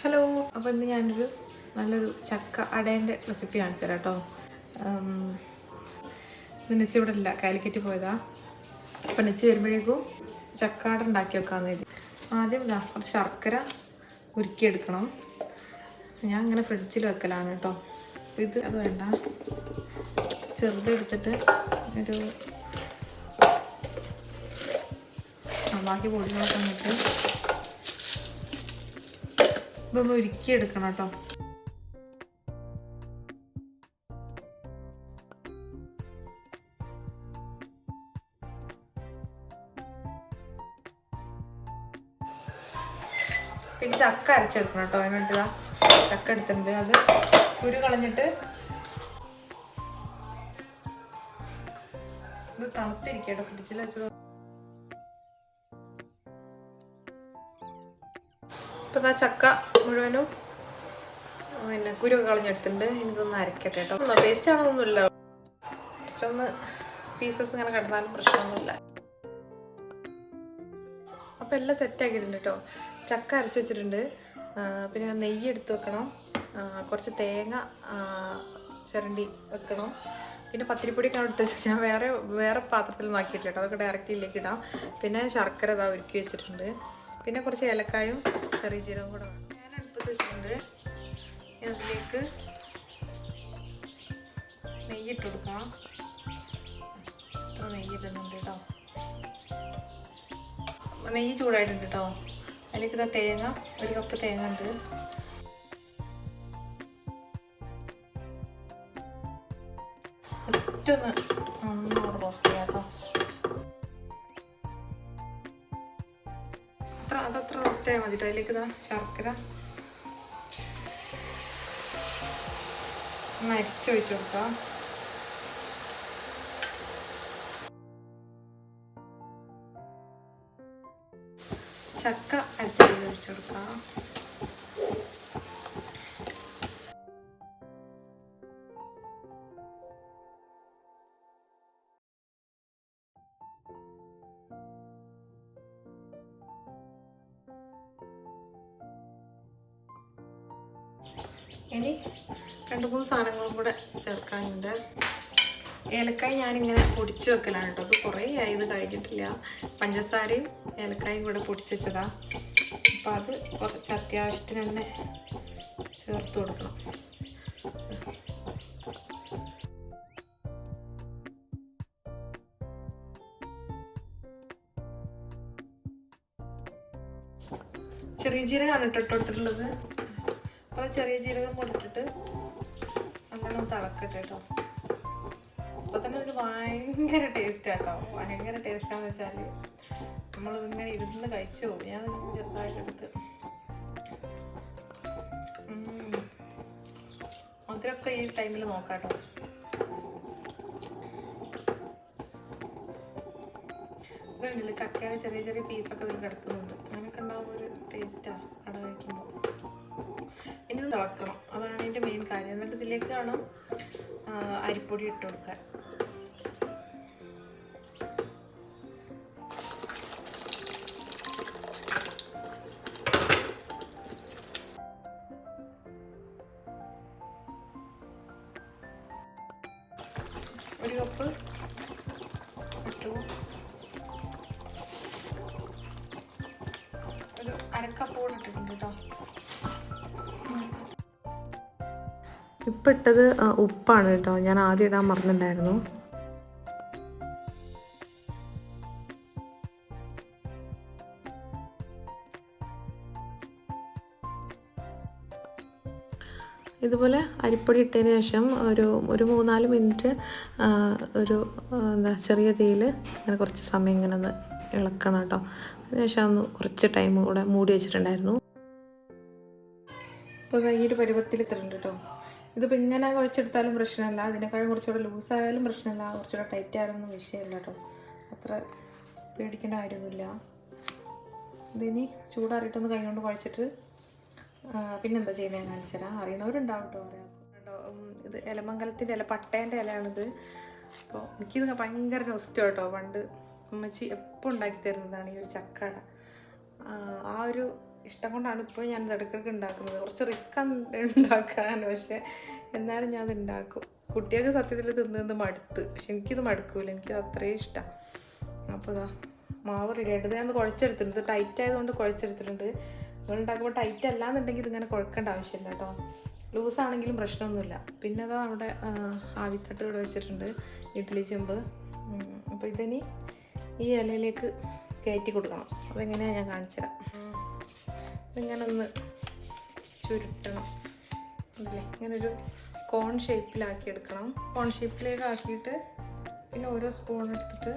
Hello അപ്പോൾ ഇന്ന് ഞാനൊരു നല്ലൊരു ചക്ക അടേന്റെ റെസിപ്പി കാണിച്ചു തരാം കേട്ടോ നിനച്ച് ഇവിടെ ഇല്ല കാലിക്കറ്റ് പോയതാ. അപ്പം നെച്ച് വരുമ്പോഴേക്കും ചക്ക അട ഉണ്ടാക്കി വെക്കാമെന്ന് കരുതി. ആദ്യം ഇതാ കുറച്ച് ശർക്കര ഉരുക്കിയെടുക്കണം. ഞാൻ അങ്ങനെ ഫ്രിഡ്ജിൽ വെക്കലാണ് കേട്ടോ അപ്പോൾ ഇത് അത് വേണ്ട. ചെറുതെടുത്തിട്ട് ഒരു ബാക്കി പൊടികളൊക്കെ വന്നിട്ട് ഇതൊന്ന് ഉരുക്കിയെടുക്കണം കേട്ടോ. പിന്നെ ചക്ക അരച്ചെടുക്കണം കേട്ടോ അതിന് വേണ്ടിതാ ചക്ക എടുത്തിട്ടുണ്ട്. അത് കുരു കളഞ്ഞിട്ട് ഇത് തണുത്തിരിക്കട്ടോ ഫ്രിഡ്ജിൽ വെച്ചത് ഇപ്പം ആ ചക്ക മുഴുവനും. പിന്നെ കുരു കളഞ്ഞെടുത്തിട്ടുണ്ട്. എനിക്കൊന്ന് അരക്കട്ടെ കേട്ടോ പേസ്റ്റ് ആണോന്നൊന്നുമില്ല കുറച്ചൊന്ന് പീസസ് ഇങ്ങനെ കിടന്നാലും പ്രശ്നമൊന്നുമില്ല. അപ്പം എല്ലാം സെറ്റ് ആക്കിയിട്ടുണ്ട് കേട്ടോ ചക്ക അരച്ച് വെച്ചിട്ടുണ്ട്. പിന്നെ നെയ്യ് എടുത്ത് വെക്കണം. കുറച്ച് തേങ്ങ ചുരണ്ടി വെക്കണം. പിന്നെ പത്തിരിപ്പൊടിയൊക്കെ എടുത്ത് വെച്ചാൽ ഞാൻ വേറെ വേറെ പാത്രത്തിൽ നോക്കിയിട്ടില്ല കേട്ടോ അതൊക്കെ ഡയറക്റ്റ് ഇതിലേക്ക് ഇടാം. പിന്നെ ശർക്കര ഇതാ ഒരുക്കി വെച്ചിട്ടുണ്ട്. പിന്നെ കുറച്ച് ഏലക്കായും ചെറിയ ജീരകവും കൂടെ വേണം. ഞാൻ അടുപ്പത്ത് വെച്ചിട്ടുണ്ട്. ഞാൻ അതിലേക്ക് നെയ്യിട്ട് കൊടുക്കാം നെയ്യിടുന്നുണ്ട് കേട്ടോ. നെയ്യ് ചൂടായിട്ടുണ്ട് കേട്ടോ. അതിലേക്ക് ഇതാ തേങ്ങ ഒരു കപ്പ് തേങ്ങ ഉണ്ട്. ജസ്റ്റ് ഒന്ന് നന്നായിട്ട് റോസ്റ്റ് ആയാൽ മതി അതിലേക്ക് ഇതാ ശർക്കര. ഒന്ന് അരിച്ചൊഴിച്ച് കൊടുക്കാം. ചക്ക അരിച്ചൊഴിച്ചു കൊടുക്കാം. ഇനി രണ്ട് മൂന്ന് സാധനങ്ങളും കൂടെ ചേർക്കാനുണ്ട്. ഏലക്കായ ഞാനിങ്ങനെ പൊടിച്ച് വെക്കലാണ് കേട്ടോ. അത് കുറേ ആയി ഇത് കഴിഞ്ഞിട്ടില്ല. പഞ്ചസാരയും ഏലക്കായും കൂടെ പൊടിച്ച് വെച്ചതാ. അപ്പം അത് കുറച്ച് അത്യാവശ്യത്തിന് തന്നെ ചേർത്ത് കൊടുക്കണം. ചെറിയ ജീരകമാണ് കേട്ടോ ഇട്ട് കൊടുത്തിട്ടുള്ളത്. അപ്പോൾ ചെറിയ ജീരകം കൊടുത്തിട്ട് നല്ലോണം തിളക്കട്ടെ കേട്ടോ അപ്പൊ തന്നെ ഒരു ഭയങ്കര ടേസ്റ്റ് കേട്ടോ ഭയങ്കര ടേസ്റ്റാന്ന് വെച്ചാൽ നമ്മളിതിങ്ങനെ ഇരുന്ന് കഴിച്ചു ഞാൻ ചെറുതായിട്ടെടുത്ത്. മധുരമൊക്കെ ഈ ടൈമിൽ നോക്കാം കേട്ടോ ഇതുണ്ടല്ലേ ചക്കയുടെ ചെറിയ ചെറിയ പീസൊക്കെ ഇതിൽ കിടക്കുന്നുണ്ട്. അങ്ങനെയൊക്കെ ഉണ്ടാകുമ്പോൾ ഒരു ടേസ്റ്റാണ് അട കഴിക്കുമ്പോൾ ഇനി തിളക്കണം. അതാണ് അതിന്റെ മെയിൻ കാര്യം. എന്നിട്ട് ഇതിലേക്ക് വേണം അരിപ്പൊടി ഇട്ട് കൊടുക്കാൻ. ഒരു കപ്പ് ഇട്ടു. ഒരു അരക്കപ്പ് കൂടെ ഇട്ടിട്ടുണ്ട് കേട്ടോ. ഇപ്പം ഇട്ടത് ഉപ്പാണ് കേട്ടോ. ഞാൻ ആദ്യം ഇടാൻ മറന്നിട്ടുണ്ടായിരുന്നു. ഇതുപോലെ അരിപ്പൊടി ഇട്ടതിന് ശേഷം ഒരു ഒരു മൂന്നാൽ മിനിറ്റ് ഒരു എന്താ ചെറിയ തീയിൽ ഇങ്ങനെ കുറച്ച് സമയം ഇങ്ങനെ ഒന്ന് ഇളക്കണം കേട്ടോ. അതിനുശേഷം ഒന്ന് കുറച്ച് ടൈം കൂടെ മൂടി വെച്ചിട്ടുണ്ടായിരുന്നു. അപ്പോൾ ഈ ഒരു പരുവത്തിൽ ഇത്രയുണ്ട് കേട്ടോ. ഇതിപ്പോൾ ഇങ്ങനെ കുഴച്ചെടുത്താലും പ്രശ്നമില്ല. അതിനേക്കാളും കുറച്ചുകൂടെ ലൂസായാലും പ്രശ്നമില്ല. കുറച്ചുകൂടെ ടൈറ്റ് ആയാലൊന്നും വിഷയമില്ല കേട്ടോ. അത്ര പേടിക്കേണ്ട കാര്യമൊന്നുമില്ല. ഇതിനി ചൂടാറിയിട്ടൊന്ന് കൈ കൊണ്ട് കുഴച്ചിട്ട് പിന്നെന്താ ചെയ്യുന്നത് കാണിച്ചു തരാം. അറിയണവരുണ്ടാവും കേട്ടോ അറിയാം. ഇത് ഇലമംഗലത്തിന്റെ ഇല പട്ടേന്റെ ഇലയാണിത്. അപ്പോൾ എനിക്കിത് ഭയങ്കര നൊസ്റ്റോ കേട്ടോ. പണ്ട് അമ്മച്ചി എപ്പോൾ ഉണ്ടാക്കി തരുന്നതാണ് ഈ ഒരു ചക്കട. ആ ഒരു ഇഷ്ടം കൊണ്ടാണ് ഇപ്പോൾ ഞാൻ ഇടയ്ക്കിടയ്ക്ക് ഉണ്ടാക്കുന്നത്. കുറച്ച് റിസ്ക് ഉണ്ടാക്കാൻ പക്ഷേ എന്നാലും ഞാൻ അത് ഉണ്ടാക്കും. കുട്ടികൾക്ക് സത്യത്തിൽ തിന്നുന്നത് മടുത്ത്. പക്ഷെ എനിക്കിത് മടുക്കൂല. എനിക്കത് അത്രയും ഇഷ്ടമാണ് അപ്പോൾ ഇതാ മാവ് റെഡി ആയിട്ട്. ഞാൻ കുഴച്ചെടുത്തിട്ടുണ്ട്. ടൈറ്റ് ആയതുകൊണ്ട് കുഴച്ചെടുത്തിട്ടുണ്ട്. നിങ്ങൾ ഉണ്ടാക്കുമ്പോൾ ടൈറ്റ് അല്ല എന്നുണ്ടെങ്കിൽ ഇതിങ്ങനെ കുഴക്കേണ്ട ആവശ്യമില്ല കേട്ടോ. ലൂസ് ആണെങ്കിലും പ്രശ്നമൊന്നുമില്ല. പിന്നെ അതാ നമ്മുടെ ആവിത്തട്ട് ഇവിടെ വെച്ചിട്ടുണ്ട്. ഇഡ്ഡലി ചെമ്പ്. അപ്പോൾ ഇതിനി ഈ ഇലയിലേക്ക് കയറ്റി കൊടുക്കണം. അതെങ്ങനെയാണ് ഞാൻ കാണിച്ചുതരാം. ഇതിങ്ങനെ ഒന്ന് ചുരുട്ടണം. അല്ലേ? ഇങ്ങനൊരു കോൺ ഷേപ്പിലാക്കി എടുക്കണം. കോൺ ഷേപ്പിലേക്ക് ആക്കിയിട്ട് പിന്നെ ഓരോ സ്പൂൺ എടുത്തിട്ട്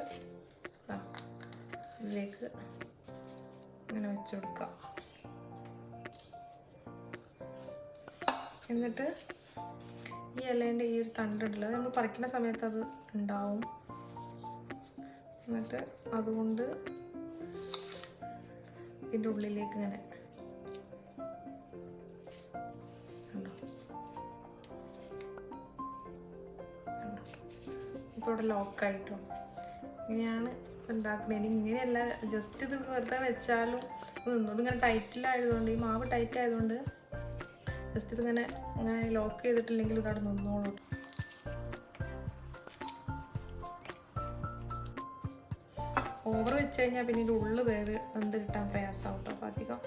ഇതിലേക്ക് ഇങ്ങനെ വെച്ച് എന്നിട്ട് ഈ ഇലേന്റെ ഈ ഒരു തണ്ടുണ്ടല്ലോ നമ്മൾ പറിക്കുന്ന സമയത്ത് അത് ഉണ്ടാവും. എന്നിട്ട് അതുകൊണ്ട് ഇതിന്റെ ഉള്ളിലേക്ക് ഇങ്ങനെ ഇപ്പോൾ ഇവിടെ ലോക്കായിട്ടോ. ഇങ്ങനെയാണ് ഉണ്ടാക്കുന്നത് ഇനി ഇങ്ങനെയല്ല ജസ്റ്റ് ഇത് വെറുതെ വെച്ചാലും നിന്നത് ഇങ്ങനെ ടൈറ്റിലായതുകൊണ്ട് ഈ മാവ് ടൈറ്റ് ആയതുകൊണ്ട് ജസ്റ്റ് ഇതിങ്ങനെ ഇങ്ങനെ ലോക്ക് ചെയ്തിട്ടില്ലെങ്കിൽ ഇതവിടെ നിന്നോളൂ. ഓവർ വെച്ച് കഴിഞ്ഞാൽ പിന്നെ ഇതിന്റെ ഉള്ളു വേവ് വെന്ത് കിട്ടാൻ പ്രയാസമാവും കേട്ടോ അപ്പോൾ അധികം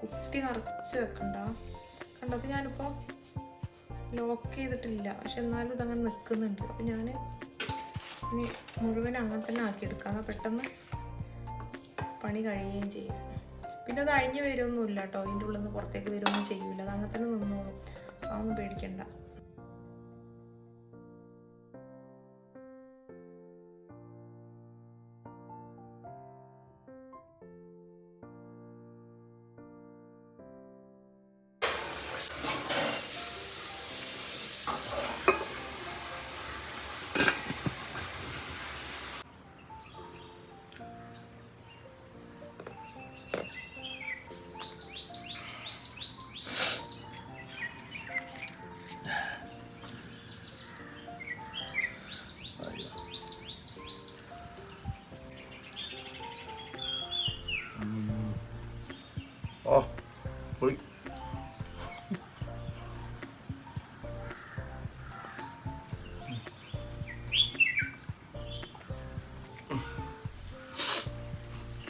കുത്തി നിറച്ച് വെക്കണ്ട. കണ്ടത് ഞാനിപ്പോൾ ലോക്ക് ചെയ്തിട്ടില്ല. പക്ഷെ എന്നാലും ഇതങ്ങനെ നിൽക്കുന്നുണ്ട് അപ്പം ഞാൻ ഇനി മുഴുവൻ അങ്ങനെ തന്നെ ആക്കിയെടുക്കാം എന്നാൽ പെട്ടെന്ന് പണി കഴിയുകയും ചെയ്യും. പിന്നെ അത് അഴിഞ്ഞ് വരുമൊന്നുമില്ല കേട്ടോ. ഇതിന്റെ ഉള്ളിൽ നിന്ന് പുറത്തേക്ക് വരുമൊന്നും ചെയ്യൂല. അത് അങ്ങനെ തന്നെ നിന്നോളും. അതൊന്നും പേടിക്കണ്ട.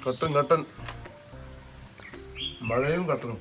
കട്ടൻ കട്ടൻ മഴയും കട്ടനും